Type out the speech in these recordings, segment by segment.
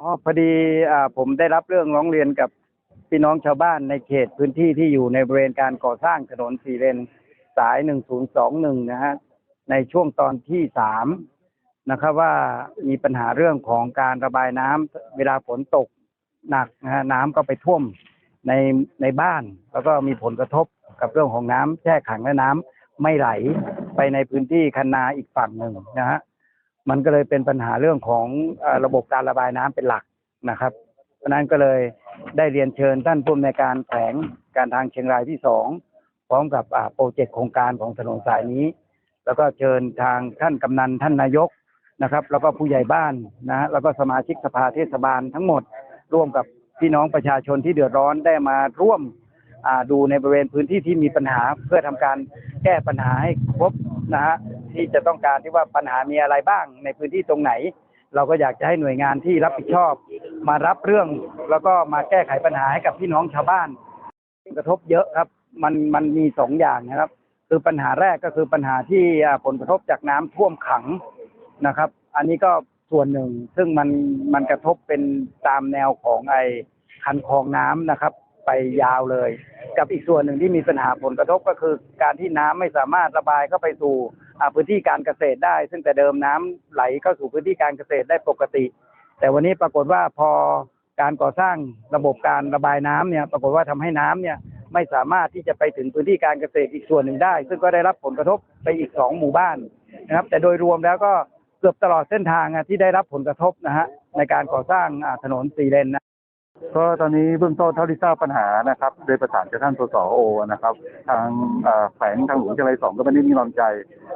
อ๋อพอดีอ่าผมได้รับเรื่องร้องเรียนกับพี่น้องชาวบ้านในเขตพื้นที่ที่อยู่ในบริเวณการก่อสร้างถนนสี่เลนสายหนึ่งศูนย์สองหนึ่งนะฮะในช่วงตอนที่สามนะครับว่ามีปัญหาเรื่องของการระบายน้ำเวลาฝนตกหนักนะฮะน้ำก็ไปท่วมในในบ้าน แล้วก็มีผลกระทบกับเรื่องของน้ำแช่ขังและน้ำไม่ไหลไปในพื้นที่คันนาอีกฝั่งหนึ่งนะฮะ มันก็เลยเป็นปัญหาเรื่องของอระบบการระบายน้ำเป็นหลักนะครับ เพราะนั้นก็เลยได้เรียนเชิญท่านผู้อำนวยการแขวงการทางเชียงรายที่สองพร้อมกับโปรเจกต์โครงการของถนนสายนี้ แล้วก็เชิญทางท่านกำนันท่านนายกนะครับ แล้วก็ผู้ใหญ่บ้านนะฮะแล้วก็สมาชิกสภาเทศบาลทั้งหมด ร่วมกับพี่น้องประชาชนที่เดือดร้อนได้มาร่วมดูในบริเวณพื้นที่ที่มีปัญหาเพื่อทำการแก้ปัญหาให้ครบนะฮะ ที่จะต้องการที่ว่าปัญหามีอะไรบ้างในพื้นที่ตรงไหน เราก็อยากจะให้หน่วยงานที่รับผิดชอบ มารับเรื่อง แล้วก็มาแก้ไขปัญหาให้กับพี่น้องชาวบ้านกระทบเยอะครับ มันมันมีสองอย่างนะครับ คือปัญหาแรกก็คือปัญหาที่ผลกระทบจากน้ำท่วมขังนะครับ อันนี้ก็ส่วนหนึ่ง ซึ่งมันมันกระทบเป็นตามแนวของไอ้คันคลองน้ำนะครับ ไปยาวเลย กับอีกส่วนหนึ่งที่มีปัญหาผลกระทบก็คือ การที่น้ำไม่สามารถระบายเข้าไปสู่ พื้นที่การเกษตรได้ ซึ่งแต่เดิมน้ำไหลเข้าสู่พื้นที่การเกษตรได้ปกติ แต่วันนี้ปรากฏว่าพอการก่อสร้างระบบการระบายน้ำเนี่ยปรากฏว่าทำให้น้ำเนี่ยไม่สามารถที่จะไปถึงพื้นที่การเกษตรอีกส่วนหนึ่งได้ ซึ่งก็ได้รับผลกระทบไปอีกสองหมู่บ้านนะครับ แต่โดยรวมแล้วก็เกือบตลอดเส้นทางที่ได้รับผลกระทบนะฮะในการก่อสร้างถนนสี่เลนนะ ก็ตอนนี้เบื้องต้นเท่าที่ทราบปัญหานะครับ โดยประสานกับท่านสสโอนะครับ ทางแขวงทางหลวงเชียงรายสองก็ไม่ได้นิ่งนอนใจ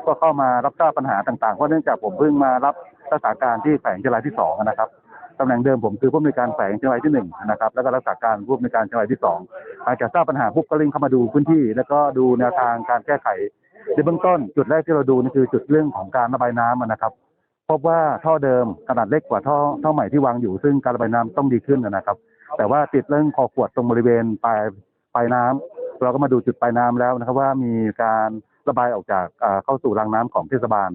ก็เข้ามารับทราบปัญหาต่างๆเพราะเนื่องจากผมเพิ่งมารับรักษาการที่แขวงเชียงรายที่สองนะครับตำแหน่งเดิมผมคือผู้อำนวยการแขวงเชียงรายที่หนึ่งนะครับ แล้วก็รักษาการผู้อำนวยการเชียงรายที่สองหลังจากทราบปัญหาปุ๊บก็เร่งเข้ามาดูพื้นที่ แล้วก็ดูแนวทางการแก้ไขในเบื้องต้นจุดแรกที่เราดูนี่คือจุดเรื่องของการระบายน้ำนะครับ พบว่าท่อเดิมขนาดเล็กกว่าท่อท่อใหม่ที่วางอยู่ซึ่งการระบายน้ำต้องดีขึ้นนะครับ แต่ว่าติดเรื่องคอขวดตรงบริเวณปลายปลายน้ำเราก็มาดูจุดปลายน้ำแล้วนะครับ ว่ามีการระบายออกจากเข้าสู่รางน้ำของเทศบาล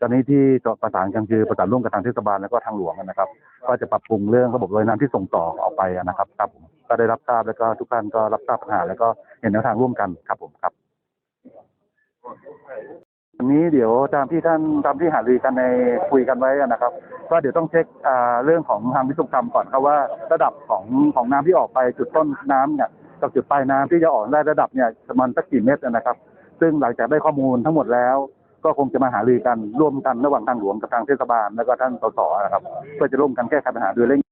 ตอนนี้ที่ประสานกันคือประสานร่วมกับทางเทศบาลแล้วก็ทางหลวงนะครับ ก็จะปรับปรุงเรื่องระบบระบายน้ำที่ส่งต่อออกไปนะครับครับผมก็ได้รับทราบแล้วก็ทุกท่านก็รับทราบปัญหาแล้วก็เห็นแนวทางร่วมกันครับผมครับ วันนี้เดี๋ยวตามที่ท่านตามที่หารือกันในคุยกันไว้นะครับ ก็เดี๋ยวต้องเช็คเรื่องของทางวิศวกรรมก่อนครับว่าระดับของของน้ำที่ออกไปจุดต้นน้ำเนี่ยกับจุดปลายน้ำที่จะออกได้ระดับเนี่ยประมาณสักกี่เมตรนะครับ ซึ่งหลังจากได้ข้อมูลทั้งหมดแล้ว ก็คงจะมาหารือกันร่วมกันระหว่างทางหลวงกับทางเทศบาลแล้วก็ท่านสสนะครับเพื่อจะร่วมกันแก้ไขปัญหาโดยเร่ง